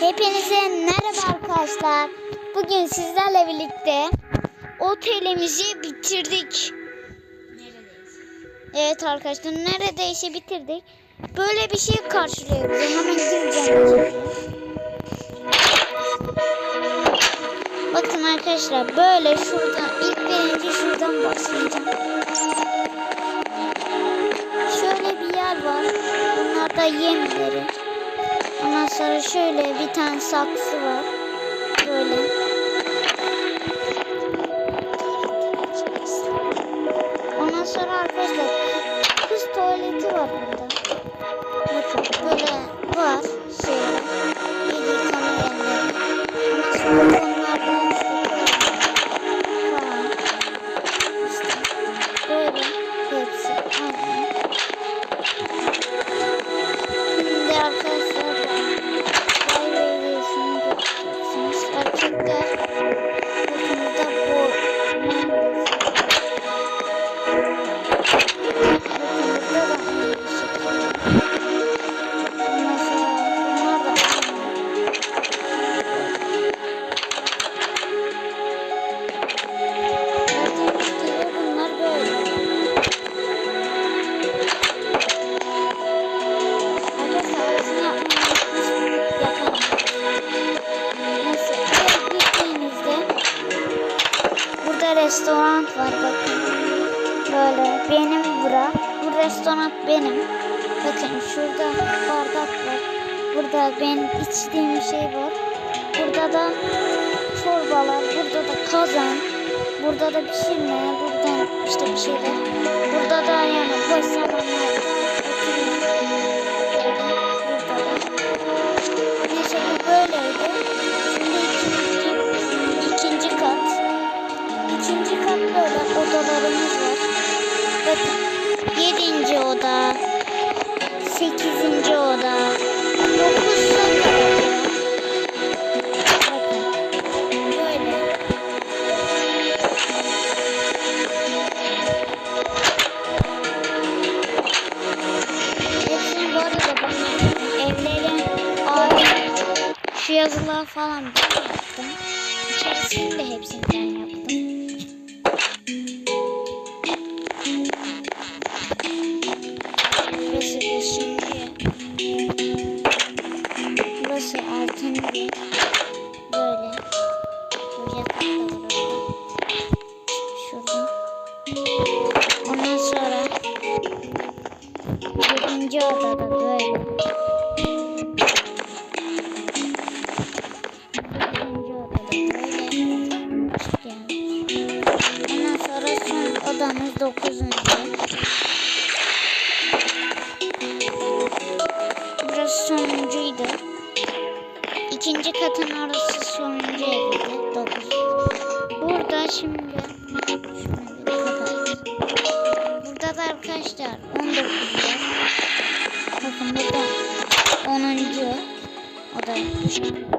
Hepinize merhaba arkadaşlar. Bugün sizlerle birlikte otelimizi bitirdik. Evet arkadaşlar neredeyse bitirdik. Böyle bir şey karşılıyor bize. Hemen gireceğim. Bakın arkadaşlar böyle şuradan ilk birinci şuradan başlayacağım. Şöyle bir yer var. Bunlar da yemleri. Sonra şöyle bir tane saksı var. Restoran var bakın. Böyle benim bura. Bu restoran benim. Bakın şurada bardak var. Burada benim içtiğim şey var. Burada da çorbalar. Burada da kazan. Burada da pişirme. Burada işte bir şeyler. Burada da yani boş zamanlar. Odalarımız var. Bakın. Yedinci oda. Sekizinci oda. Dokuz oda. Hepsini ben şu yazılar falan ben yaptım. İçerisini de hepsinden yaptım. Burada şimdi kapat. Burada da arkadaşlar 19 var. Bakın burada 10. O da Burası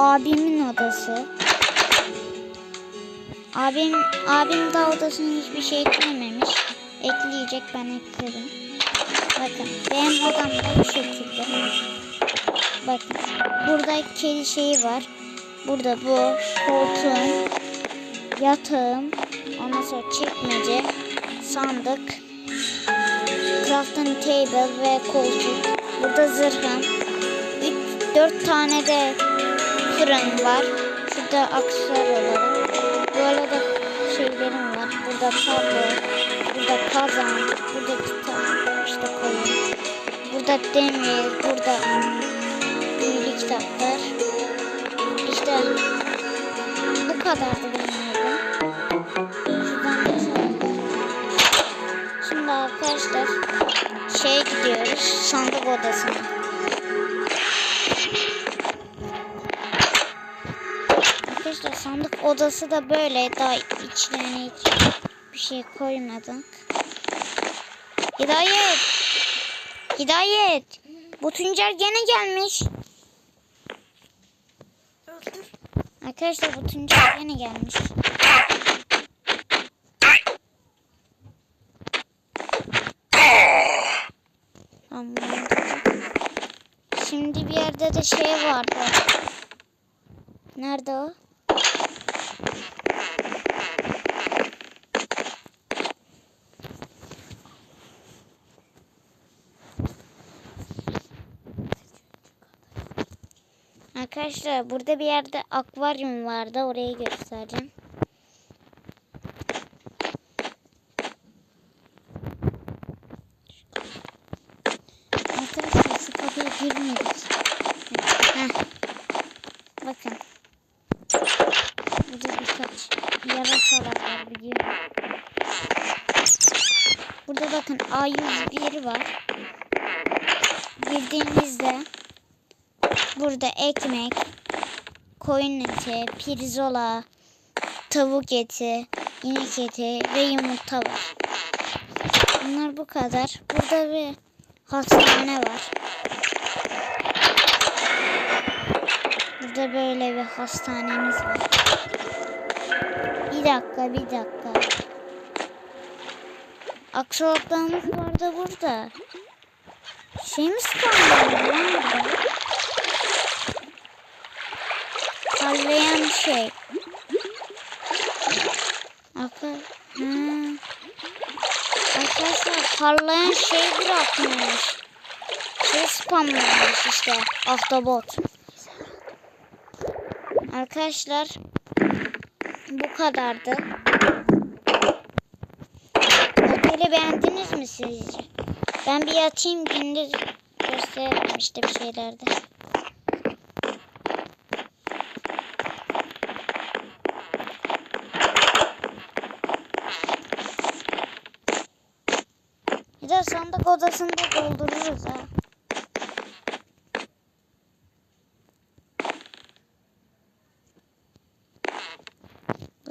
abimin odası. Abim abim daha odasına hiçbir şey eklememiş. Ekleyecek ben ekledim. Bakın benim odam da bu şekilde. Bakın burada kedi şeyi var. Burada bu koltuğum, yatağım, ondan sonra çekmece, sandık, crafting table ve koltuk. Burada zırhım. 3 4 tane de fırın var. Şurada aksesuar olarak. Böyle de şeylerim var. Burada tablo, burada kazan, burada kitap, işte koyun. Burada demir, burada büyülü kitaplar. İşte bu kadardı benim evim. Şimdi arkadaşlar şeye gidiyoruz sandık odasına. Odası da böyle daha içlerine hiç bir şey koymadık. Hidayet! Hidayet! Bu Tuncer gene gelmiş. Arkadaşlar bu Tuncer gene gelmiş. Tamam. Şimdi bir yerde de şey vardı. Nerede o? Arkadaşlar burada bir yerde akvaryum vardı. Orayı göstereceğim. Arkadaşlar şu kapıya girmiyoruz. Bakın. Burada birkaç yarasalar var. Burada bakın A101 var. Girdiğimizde burada ekmek, koyun eti, pirzola, tavuk eti, inek eti ve yumurta var. Bunlar bu kadar. Burada bir hastane var. Burada böyle bir hastanemiz var. Bir dakika, bir dakika. Aksolotlarımız vardı burada. Şey mi spamlandı lan? Parlayan şey. Arkadaşlar parlayan şey bırakmış. Şey spamlanmış işte. Ahtapot. Arkadaşlar bu kadardı. Oteli beğendiniz mi sizce? Ben bir yatayım gündüz gösteririm işte bir şeylerde. Bir de sandık odasını da doldururuz ha.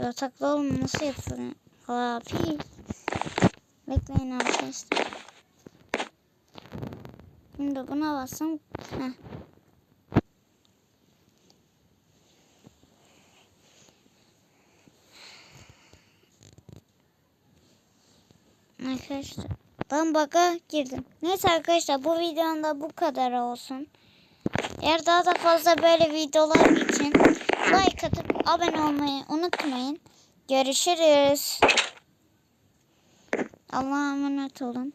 Yataklı olma nasıl yapılır? Abi. Bekleyin arkadaşlar. Şimdi buna bassam. Heh. Arkadaşlar ben baka girdim. Neyse arkadaşlar bu videonun da bu kadar olsun. Eğer daha da fazla böyle videolar için like atıp abone olmayı unutmayın. Görüşürüz. Allah'a emanet olun.